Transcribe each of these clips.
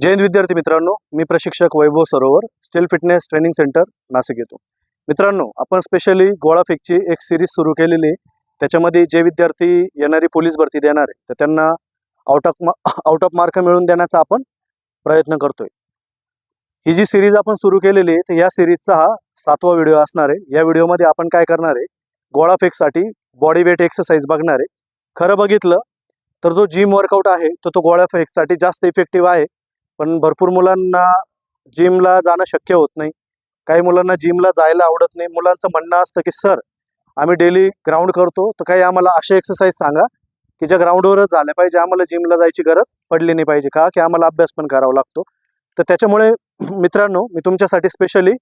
जय हिंद विद्यार्थी मित्रांनो मी प्रशिक्षक Vaibhav Sarovar steel fitness training centre Nashik येतो. मित्रांनो आपण स्पेशली गोळाफेकची एक सिरीज सुरू केलेली आहे. त्याच्यामध्ये जे विद्यार्थी येणारी पोलीस भरती देणार आहे तर त्यांना out of out of mark मिळवून देण्याचा आपण प्रयत्न करतोय. ही जी सिरीज आपण सुरू केलेली आहे तर या सिरीजचा हा सातवा व्हिडिओ असणार आहे. या व्हिडिओमध्ये आपण काय करणार आहे गोळाफेकसाठी बॉडी वेट एक्सरसाइज बघणार आहे. खरं बघितलं तर जो जिम वर्कआउट आहे तो तो गोळाफेकसाठी जास्त इफेक्टिव्ह आहे. पण भरपूर मुलांना जिमला जाणं शक्य होत नाही. काही मुलांना जिमला जायला आवडत नाही. मुलांचं म्हणणं असतं की सर आम्ही डेली ग्राउंड करतो. तर काही आम्हाला असे एक्सरसाइज सांगा की ज्या ग्राउंडवरच झाल्या पाहिजे. आम्हाला जिमला जायची गरज पडली नाही पाहिजे का? की आम्हाला अभ्यास पण करावा लागतो. तर त्याच्यामुळे मित्रांनो मी तुमच्यासाठी स्पेशली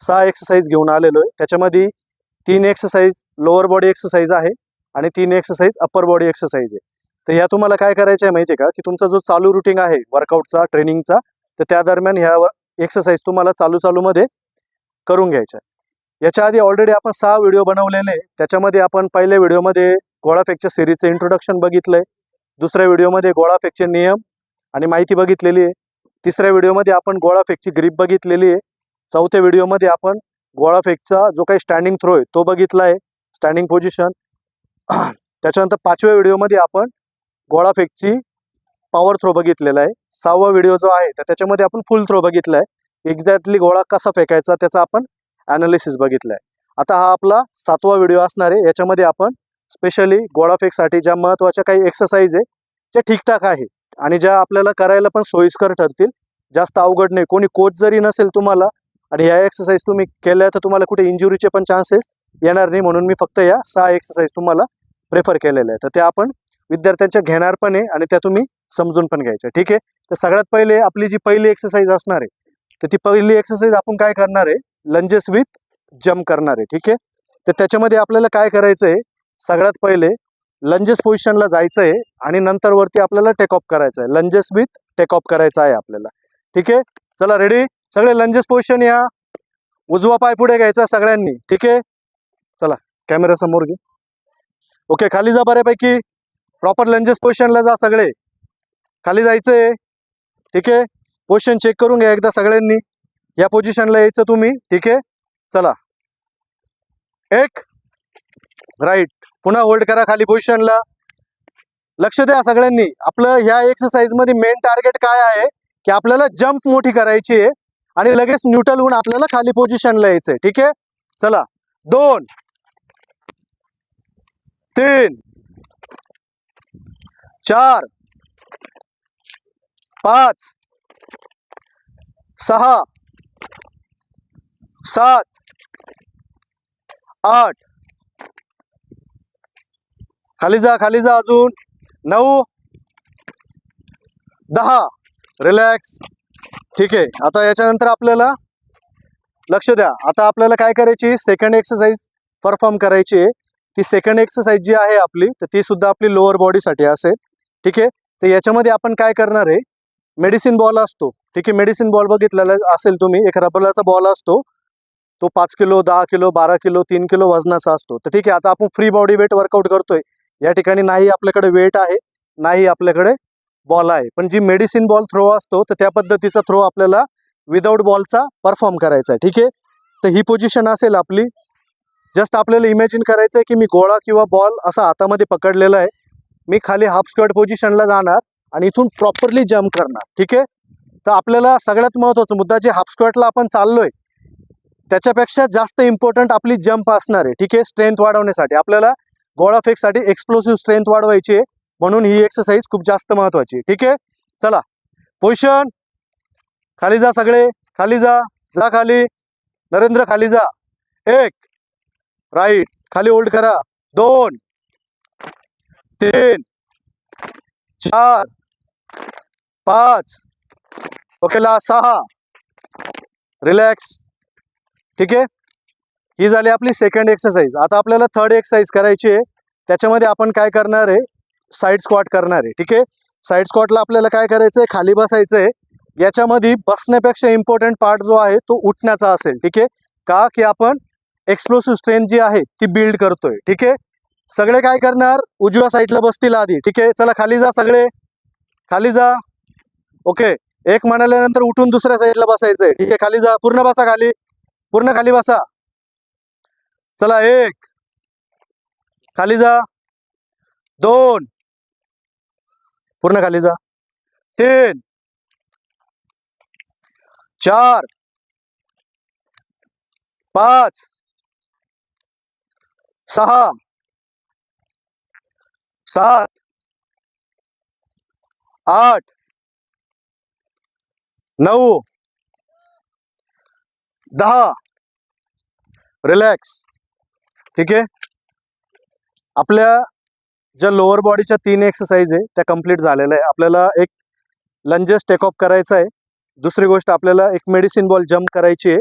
सहा एक्सरसाइज घेऊन आलेलो आहे त्याच्यामध्ये तीन एक्सरसाइज लोअर बॉडी एक्सरसाइज आहे आणि तीन एक्सरसाइज अप्पर बॉडी एक्सरसाइज आहे. तर ह्या तुम्हाला काय करायचं आहे माहिती आहे का? की तुमचा जो चालू रुटीन आहे वर्कआउटचा ट्रेनिंगचा तर त्या दरम्यान ह्या एक्सरसाइज तुम्हाला चालू चालूमध्ये करून घ्यायच्या. याच्या आधी ऑलरेडी आपण सहा व्हिडिओ बनवलेले त्याच्यामध्ये आपण पहिल्या व्हिडिओमध्ये गोळाफेकच्या सिरीजचं इंट्रोडक्शन बघितलंय. दुसऱ्या व्हिडिओमध्ये गोळाफेकचे नियम आणि माहिती बघितलेली आहे. तिसऱ्या व्हिडिओमध्ये आपण गोळाफेकची ग्रीप बघितलेली आहे. चौथ्या व्हिडिओमध्ये आपण गोळाफेकचा जो काही स्टँडिंग थ्रो आहे तो बघितला आहे स्टँडिंग पोझिशन त्याच्यानंतर पाचव्या व्हिडिओमध्ये आपण गोळाफेकची पॉवर थ्रो बघितलेला आहे. सहावा व्हिडिओ जो आहे तर त्याच्यामध्ये आपण फुल थ्रो बघितला आहे. एक्झॅक्टली गोळा कसा फेकायचा त्याचा आपण ॲनालिसिस बघितला आहे. आता हा आपला सातवा व्हिडिओ असणार आहे. याच्यामध्ये आपण स्पेशली गोळाफेकसाठी ज्या महत्त्वाच्या काही एक्सरसाइज आहे ज्या ठीकठाक आहे आणि ज्या आपल्याला करायला पण सोयीस्कर ठरतील जास्त अवघड नाही. कोणी कोच जरी नसेल तुम्हाला आणि ह्या एक्सरसाइज तुम्ही केल्या तर तुम्हाला कुठे इंजुरीचे पण चान्सेस येणार नाही म्हणून मी फक्त या सहा एक्सरसाइज तुम्हाला प्रेफर केलेल्या आहे तर ते आपण विद्यार्थ्यांच्या घेणार पण आहे आणि त्या तुम्ही समजून पण घ्यायच्या. ठीक आहे? तर सगळ्यात पहिले आपली जी पहिली एक्सरसाइज असणार आहे तर ती पहिली एक्सरसाइज आपण काय करणार आहे? लंजेस विथ जम्प करणार आहे. ठीक आहे? तर त्याच्यामध्ये आपल्याला काय करायचं आहे? सगळ्यात पहिले लंजेस पोझिशनला जायचं आहे आणि नंतर वरती आपल्याला टेक ऑफ करायचं आहे. लंजेस विथ टेक ऑफ करायचं आहे आपल्याला. ठीक आहे? चला रेडी सगळे लंजेस पोझिशन या. उजवा पाय पुढे घ्यायचा सगळ्यांनी. ठीक आहे? चला कॅमेरा समोर घे. ओके खाली जा बऱ्यापैकी. प्रॉपर लंजेस पोझिशनला जा सगळे. खाली जायचंय. ठीक आहे? पोझिशन चेक करून घ्या एकदा सगळ्यांनी. या पोझिशनला यायचं तुम्ही. ठीक आहे? चला. एक. राईट पुन्हा होल्ड करा खाली पोझिशनला लक्ष द्या सगळ्यांनी. आपलं ह्या एक्सरसाइजमध्ये मेन टार्गेट काय आहे? की आपल्याला जम्प मोठी करायची आहे आणि लगेच न्यूट्रल होऊन आपल्याला खाली पोझिशनला यायचंय. ठीक आहे? चला. दोन. तीन. चार पाच सहा सात आठ. खाली जा खाली जा अजून. नऊ दहा. रिलॅक्स ठीक आहे. आता याच्यानंतर आपल्याला लक्ष द्या. आता आपल्याला काय करायची? सेकंड एक्सरसाइज परफॉर्म करायची आहे. ती सेकंड एक्सरसाइज जी आहे आपली तर ती सुद्धा आपली लोअर बॉडीसाठी असेल. ठीक आहे? तर याच्यामध्ये आपण काय करणार आहे? मेडिसिन बॉल असतो. ठीक आहे? मेडिसिन बॉल बघितलेला असेल तुम्ही. एक रबलाचा बॉल असतो. तो पाच किलो दहा किलो बारा किलो तीन किलो वजनाचा असतो. तर ठीक आहे? आता आपण फ्री बॉडी वेट वर्कआउट करतोय. या ठिकाणी नाही आपल्याकडे वेट आहे. नाही आपल्याकडे बॉल आहे. पण जी मेडिसिन बॉल थ्रो असतो तर त्या पद्धतीचा थ्रो आपल्याला विदाऊट बॉलचा परफॉर्म करायचा आहे. ठीक आहे? तर ही पोझिशन असेल आपली. जस्ट आपल्याला इमॅजिन करायचं आहे की मी गोळा किंवा बॉल असा हातामध्ये पकडलेला आहे. मी खाली हाफ स्कर्ट पोझिशनला जाणार आणि इथून प्रॉपरली जम्प करणार ठीक आहे? तर आपल्याला सगळ्यात महत्त्वाचा मुद्दा जे हाफ स्कर्टला आपण चाललोय त्याच्यापेक्षा जास्त इम्पॉर्टंट आपली जम्प असणार आहे ठीक आहे? स्ट्रेंथ वाढवण्यासाठी. आपल्याला गोळाफेकसाठी एक्सप्लोसिव्ह स्ट्रेंथ वाढवायची आहे म्हणून ही एक्सरसाइज खूप जास्त महत्त्वाची आहे ठीक आहे? चला. पोझिशन खाली जा सगळे. खाली जा. जा खाली. नरेंद्र खाली जा. एक. राईट खाली होल्ड करा. दोन. तीन चार पाच ओके ला सहा. रिलॅक्स ठीक आहे? ही झाली आपली सेकंड एक्सरसाइज आता आपल्याला थर्ड एक्सरसाइज करायची आहे. त्याच्यामध्ये आपण काय करणार आहे? साईड स्क्वॉट करणार आहे. ठीक आहे? साईड स्क्वॉटला आपल्याला काय करायचं आहे? खाली बसायचं आहे. याच्यामध्ये बसण्यापेक्षा इम्पॉर्टंट पार्ट जो आहे तो उठण्याचा असेल. ठीक आहे? का? की आपण एक्सप्लोसिव्ह स्ट्रेंथ जी आहे ती बिल्ड करतोय. ठीक आहे? सगळे काय करणार? उजव्या साईडला बसतील आधी. ठीक आहे? चला खाली जा सगळे. खाली जा. ओके एक म्हणाल्यानंतर उठून दुसऱ्या साईडला बसायचंय. ठीक आहे? खाली जा. पूर्ण बसा खाली. पूर्ण खाली बसा. चला एक. खाली जा. दोन. पूर्ण खाली जा. तीन. चार. पाच. सहा. सात आठ नऊ दहा. रिलॅक्स ठीक आहे? आपल्या ज्या लोअर बॉडीच्या तीन एक्सरसाइज आहे त्या कंप्लीट झालेल्या आहे. आपल्याला एक लंजेस टेक ऑफ करायचं आहे. दुसरी गोष्ट आपल्याला एक मेडिसिन बॉल जम्प करायची आहे.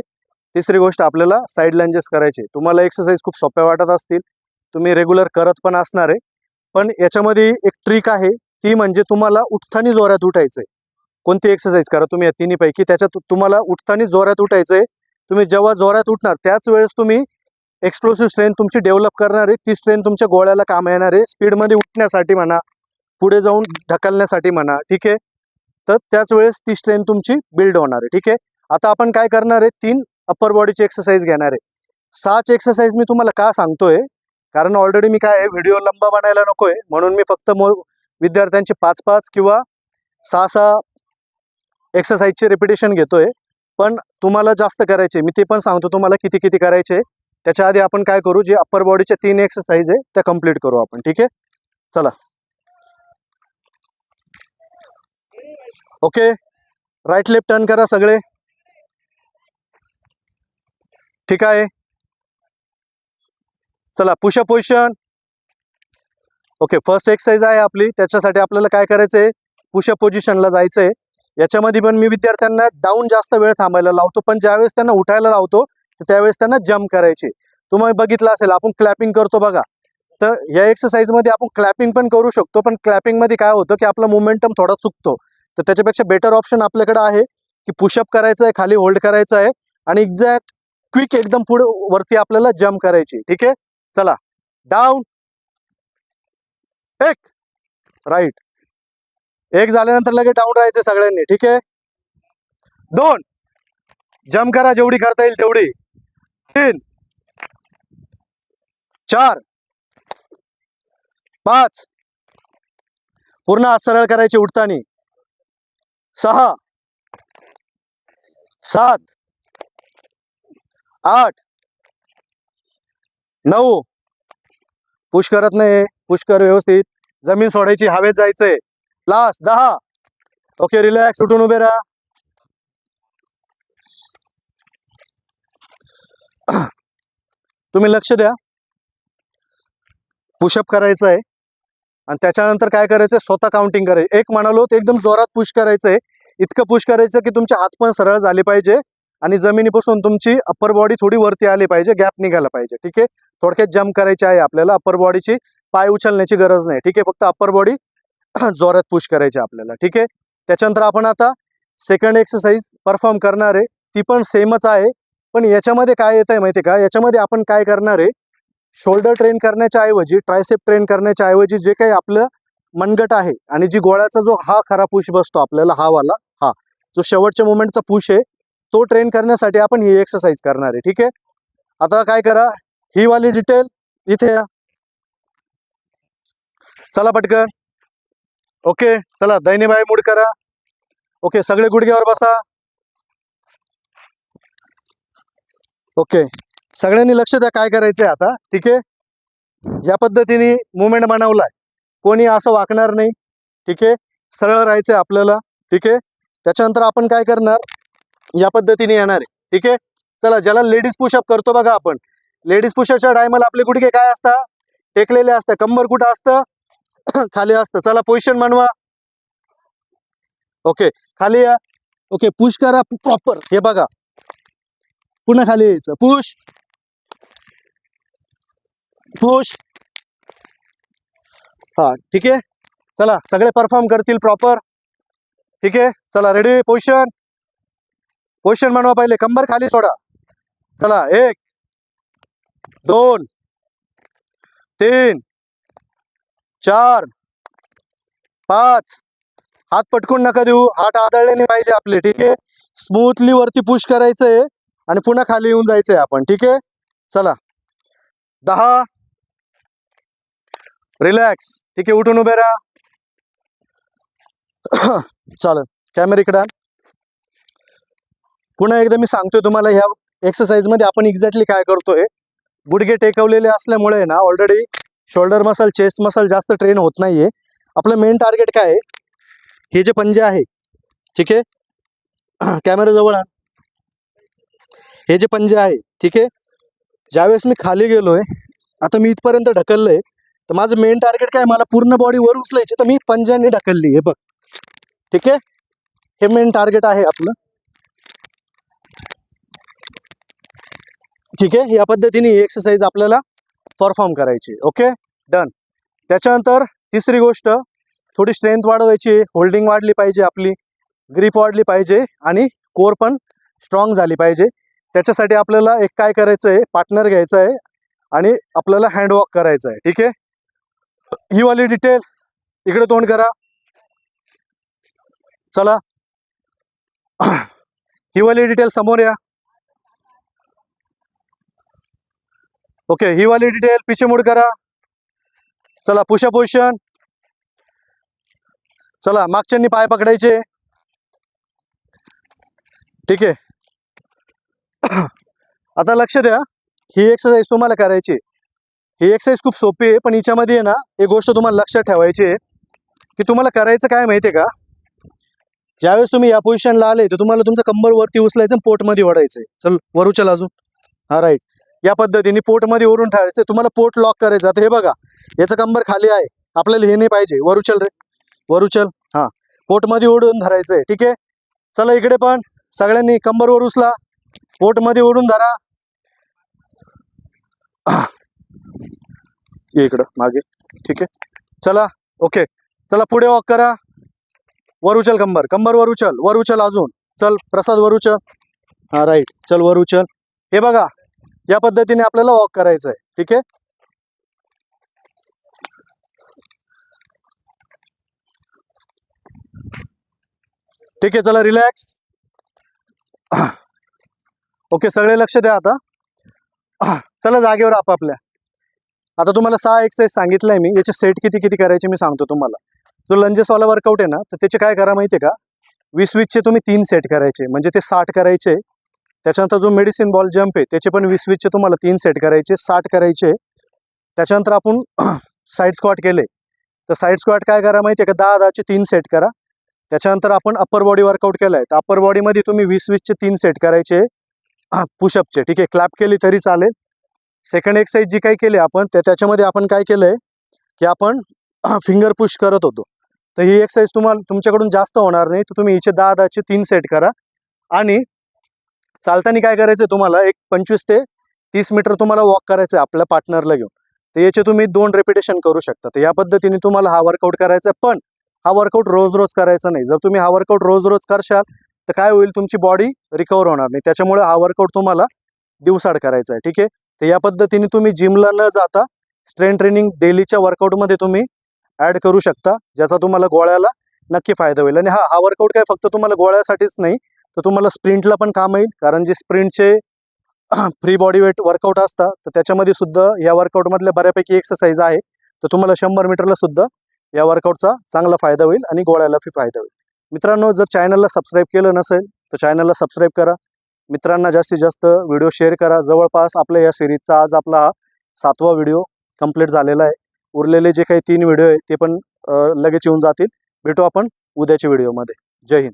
तिसरी गोष्ट आपल्याला साईड लंजेस करायची आहे. तुम्हाला एक्सरसाइज खूप सोप्या वाटत असतील. तुम्ही रेग्युलर करत पण असणार आहे. पण याच्यामध्ये एक ट्रिक आहे ती म्हणजे तुम्हाला उठतानी जोरात उठायचंय. कोणती एक्सरसाइज करा तुम्ही या तिन्हीपैकी. त्याच्यात तुम्हाला उठतानी जोरात उठायचंय. तुम्ही जेव्हा जोरात उठणार त्याच वेळेस तुम्ही एक्सप्लोसिव्ह स्ट्रेंथ तुमची डेव्हलप करणार आहे. ती स्ट्रेंथ तुमच्या गोळ्याला काम येणार आहे. स्पीडमध्ये उठण्यासाठी म्हणा पुढे जाऊन ढकलण्यासाठी म्हणा ठीक आहे? तर त्याच वेळेस ती स्ट्रेंथ तुमची बिल्ड होणार आहे ठीक आहे? आता आपण काय करणार आहे? तीन अप्पर बॉडीची एक्सरसाइज घेणार आहे. सहाच एक्सरसाइज मी तुम्हाला का सांगतोय? कारण ऑलरेडी मी काय व्हिडिओ लंबा बनायला नकोय. म्हणून मी फक्त मो विद्यार्थ्यांची पाच पाच किंवा सहा सहा एक्सरसाइजचे रिपिटेशन घेतोय. पण तुम्हाला जास्त करायचे मी ते पण सांगतो तुम्हाला किती किती करायचे त्याच्या आधी आपण काय करू जे अप्पर बॉडीच्या तीन एक्सरसाइज आहे त्या कंप्लीट करू आपण. ठीक आहे? चला. ओके राईट लेफ्ट टर्न करा सगळे. ठीक आहे? चला push up position okay first exercise आहे आपली. त्याच्यासाठी आपल्याला काय करायचंय? पुशअप पोझिशनला जायचंय. याच्यामध्ये पण मी विद्यार्थ्यांना डाऊन जास्त वेळ थांबायला लावतो पण ज्यावेळेस त्यांना उठायला लावतो तर त्यावेळेस त्यांना जम्प करायचे. तुम्ही बघितलं असेल आपण क्लॅपिंग करतो बघा. तर या एक्सरसाइजमध्ये आपण क्लॅपिंग पण करू शकतो पण क्लॅपिंगमध्ये काय होतं की आपला मोमेंटम थोडा चुकतो. तर त्याच्यापेक्षा बेटर ऑप्शन आपल्याकडे आहे की पुशअप करायचं आहे खाली होल्ड करायचं आहे आणि एक्झॅक्ट क्विक एकदम पुढे वरती आपल्याला जम्प करायची. ठीक आहे? चला. डाऊन एक राईट एक झाल्यानंतर लगेच डाऊन राहायचे सगळ्यांनी ठीक आहे? दोन. जम करा जेवढी करता येईल तेवढी. तीन. चार. पाच. पूर्ण हात सरळ करायची उठतानी सहा. सात. आठ. नऊ. पुश करत नाही. पुश कर व्यवस्थित. जमीन सोडायची हवेत जायचंय. लास्ट दहा. ओके रिलॅक्स उठून उभे राहा. तुम्ही लक्ष द्या. पुशअप करायचं आहे आणि त्याच्यानंतर काय करायचं स्वतः काउंटिंग करायचं एक म्हणालो ते एकदम जोरात पुश करायचंय. इतकं पुश करायचं की तुमचे हात पण सरळ झाले पाहिजे. आणि जमिनीपासून तुमची अप्पर बॉडी थोडी वरती आली पाहिजे गॅप निघायला पाहिजे ठीक आहे? थोडक्यात जम्प करायची आहे आपल्याला अप्पर बॉडीची पाय उचलण्याची गरज नाही ठीक आहे? फक्त अप्पर बॉडी जोरात पुश करायची आपल्याला ठीक आहे? त्याच्यानंतर आपण आता सेकंड एक्सरसाइज परफॉर्म करणार आहे. ती पण सेमच आहे पण याच्यामध्ये काय येत आहे माहिती का? याच्यामध्ये आपण काय करणार आहे? शोल्डर ट्रेन करण्याच्या ऐवजी ट्रायसेप ट्रेन करण्याच्या ऐवजी जे काही आपलं मनगट आहे आणि जी गोळ्याचा जो हा खरा पुश बसतो आपल्याला हा वाला हा. जो शेवटच्या मुमेंटचा पुश आहे तो ट्रेन करण्यासाठी आपण ही एक्सरसाइज करणार आहे ठीक आहे? आता काय करा ही वाली डिटेल इथे या. चला पटकन. ओके चला दैनीबाई मूड करा. ओके सगळे गुडघ्यावर बसा. ओके सगळ्यांनी लक्ष द्या काय करायचंय आता ठीक आहे? या पद्धतीने मुवमेंट बनवलाय. कोणी असं वाकणार नाही ठीक आहे? सरळ राहायचंय आपल्याला ठीक आहे? त्याच्यानंतर आपण काय करणार या पद्धतीने येणार आहे. ठीक आहे? चला ज्याला लेडीज पुशअप करतो बघा आपण. लेडीज पुशअपच्या टायमाला आपले गुडघे काय असतात टेकलेले असतात कंबर कुठं असतं? खाली असतं. चला पोझिशन बनवा. ओके खाली या. ओके पुश करा प्रॉपर हे बघा. पुन्हा खाली यायचं. पुश पुश हा ठीक आहे? चला सगळे परफॉर्म करतील प्रॉपर ठीक आहे? चला रेडी पोझिशन पोझिशन बनवा पहिले. कंबर खाली सोडा. चला एक दोन तीन चार पाच. हात पटकून नका देऊ. हात आदळले नाही पाहिजे आपले ठीक आहे? स्मूथली वरती पुश करायचंय आणि पुन्हा खाली येऊन जायचंय आपण ठीक आहे? चला. दहा. रिलॅक्स ठीक आहे उठून उभे राहा. चालेल. कॅमेरा इकडे पुन्हा एकदा मी सांगतोय तुम्हाला ह्या एक्सरसाइजमध्ये आपण एक्झॅक्टली काय करतोय? गुडघे टेकवलेले असल्यामुळे ना already shoulder muscle chest muscle जास्त ट्रेन होत नाहीये. आपलं मेन टार्गेट काय आहे? हे जे पंजे आहे ठीक आहे? कॅमेराजवळ हे जे पंजे आहे ठीक आहे? ज्यावेळेस मी खाली गेलोय आता मी इथपर्यंत ढकललंय तर माझं मेन टार्गेट काय मला पूर्ण बॉडी वर उचलायची तर मी पंजाने ढकलली हे बघ. ठीक आहे? हे मेन टार्गेट आहे आपलं. ठीक आहे? या पद्धतीने ही एक्सरसाइज आपल्याला परफॉर्म करायची ओके डन त्याच्यानंतर तिसरी गोष्ट थोडी स्ट्रेंथ वाढवायची होल्डिंग वाढली पाहिजे आपली. ग्रीप वाढली पाहिजे आणि कोर पण स्ट्रॉंग झाली पाहिजे. त्याच्यासाठी आपल्याला एक काय करायचं आहे पार्टनर घ्यायचं आहे आणि आपल्याला हँडवॉक करायचं आहे. ठीक आहे? ही वाली डिटेल इकडे तोंड करा. चला. ही वाली डिटेल समोर या. ओके ही वाली डिटेल पिछे मुड करा. चला पुशा पोझिशन चला मागच्यांनी पाय पकडायचे. ठीक आहे. आता लक्ष द्या ही एक्सरसाइज तुम्हाला करायची. आहे. ही एक्सरसाइज खूप सोपी आहे पण हिच्यामध्ये आहे ना एक गोष्ट तुम्हाला लक्षात ठेवायची आहे की तुम्हाला करायचं काय माहिती आहे का? ज्यावेळेस तुम्ही या पोझिशनला आले तर तुम्हाला तुमचं कंबर वरती उचलायचं आणि पोटमध्ये आहे चल वरूच्या अजून. हा राईट या पद्धतीने पोटमध्ये ओरून ठेवायचं. तुम्हाला पोट लॉक करायचं. आता हे बघा याचं कंबर खाली आहे. आपल्याला हे नाही पाहिजे. वरुचल रे. वरू हां. पोटमध्ये ओढून धरायचं आहे ठीक आहे? चला इकडे पण. सगळ्यांनी कंबरवर उचला. पोटमध्ये ओढून धरा. ये इकडं मागे. ठीक आहे? चला. ओके. चला पुढे वॉक करा. वर उचल कंबर. कंबर वर उचल वर उचल अजून. चल प्रसाद वर उचल राईट चल वर उचल हे बघा या पद्धतीने आपल्याला वॉक करायचं आहे ठीक आहे? ठीक आहे चला रिलॅक्स ओके सगळे लक्ष द्या आता. चला जागेवर आपापल्या. आता तुम्हाला सहा एक्सरसाइज सांगितलंय मी. याचे सेट किती किती करायचे मी सांगतो तुम्हाला. जो लंजेसवाला वर्कआउट आहे ना तर त्याचे काय करा माहिती आहे का? वीस वीसचे तुम्ही तीन सेट करायचे. म्हणजे ते साठ करायचे त्याच्यानंतर जो मेडिसिन बॉल जम्प आहे त्याचे पण वीस वीसचे तुम्हाला तीन सेट करायचे साठ करायचे. त्याच्यानंतर आपण साईड स्क्वॉट केले. तर साईड स्क्वॉट काय करा माहिती आहे का? दहा दहाचे तीन सेट करा. त्याच्यानंतर आपण अप्पर बॉडी वर्कआउट केलाय. तर अप्पर बॉडीमध्ये तुम्ही वीस वीसचे तीन सेट करायचे. पुशअपचे ठीक आहे? क्लॅप केली तरी चालेल. सेकंड एक्सरसाइज जी काही केली आपण त्या त्याच्यामध्ये आपण काय केलं आहे की आपण फिंगर पुश करत होतो. तर ही एक्सरसाइज तुम्हाला तुमच्याकडून जास्त होणार नाही. तर तुम्ही हिचे दहा दहाचे तीन सेट करा. आणि चालताना काय करायचं तुम्हाला? एक पंचवीस ते तीस मीटर तुम्हाला वॉक करायचं आहे आपल्या पार्टनरला घेऊन. तर याचे तुम्ही दोन रेपिटेशन करू शकता. तर या पद्धतीने तुम्हाला हा वर्कआउट करायचा आहे. पण हा वर्कआउट रोज रोज करायचा नाही. जर तुम्ही हा वर्कआउट रोज रोज करशाल तर काय होईल? तुमची बॉडी रिकवर होणार नाही. त्याच्यामुळे हा वर्कआउट तुम्हाला दिवसाड करायचा आहे. ठीक आहे? तर या पद्धतीने तुम्ही जिमला न जाता स्ट्रेंथ ट्रेनिंग डेलीच्या वर्कआउटमध्ये तुम्ही ॲड करू शकता ज्याचा तुम्हाला गोळ्याला नक्की फायदा होईल. आणि हा हा वर्कआउट काय फक्त तुम्हाला गोळ्यासाठीच नाही तर तुम्हाला स्प्रिंटला पण काम येईल कारण जे स्प्रिंटचे फ्री बॉडी वेट वर्कआउट असतात तर त्याच्यामध्ये सुद्धा या वर्कआउटमधल्या बऱ्यापैकी एक्सरसाइज आहे. तर तुम्हाला शंभर मीटरला सुद्धा या वर्कआउटचा चांगला फायदा होईल आणि गोळ्याला फी फायदा होईल. मित्रांनो जर चॅनलला सबस्क्राईब केलं नसेल तर चॅनलला सबस्क्राईब करा. मित्रांना जास्तीत जास्त व्हिडिओ शेअर करा. जवळपास आपल्या या सिरीजचा आज आपला हा सातवा व्हिडिओ कंप्लीट झालेला आहे. उरलेले जे काही तीन व्हिडिओ आहे ते पण लगेच येऊन जातील. भेटू आपण उद्याच्या व्हिडिओमध्ये जय हिंद.